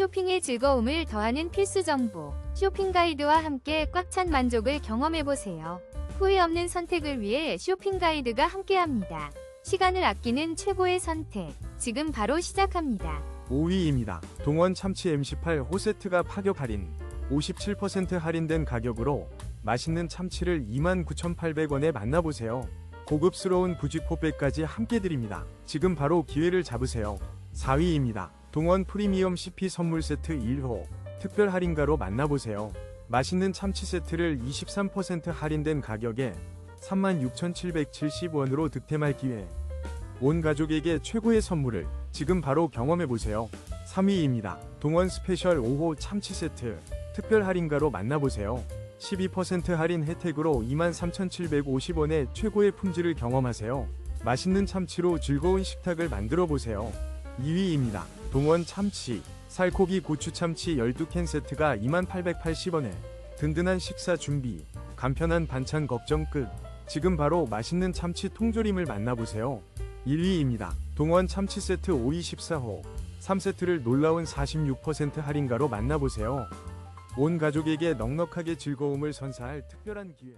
쇼핑의 즐거움을 더하는 필수 정보. 쇼핑 가이드와 함께 꽉 찬 만족을 경험해보세요. 후회 없는 선택을 위해 쇼핑 가이드가 함께합니다. 시간을 아끼는 최고의 선택. 지금 바로 시작합니다. 5위입니다. 동원 참치 MC8 호세트가 파격 할인 57% 할인된 가격으로 맛있는 참치를 29,800원에 만나보세요. 고급스러운 부직포백까지 함께 드립니다. 지금 바로 기회를 잡으세요. 4위입니다. 동원 프리미엄 CP 선물 세트 1호 특별 할인가로 만나보세요. 맛있는 참치 세트를 23% 할인된 가격에 36,770원으로 득템할 기회. 온 가족에게 최고의 선물을 지금 바로 경험해보세요. 3위입니다. 동원 스페셜 5호 참치 세트 특별 할인가로 만나보세요. 12% 할인 혜택으로 23,750원의 최고의 품질을 경험하세요. 맛있는 참치로 즐거운 식탁을 만들어 보세요. 2위입니다. 동원 참치 살코기 고추 참치 12캔 세트가 2880원에 든든한 식사 준비, 간편한 반찬 걱정 끝. 지금 바로 맛있는 참치 통조림을 만나보세요. 1위입니다. 동원 참치 세트 5위 14호 3세트를 놀라운 46% 할인가로 만나보세요. 온 가족에게 넉넉하게 즐거움을 선사할 특별한 기회.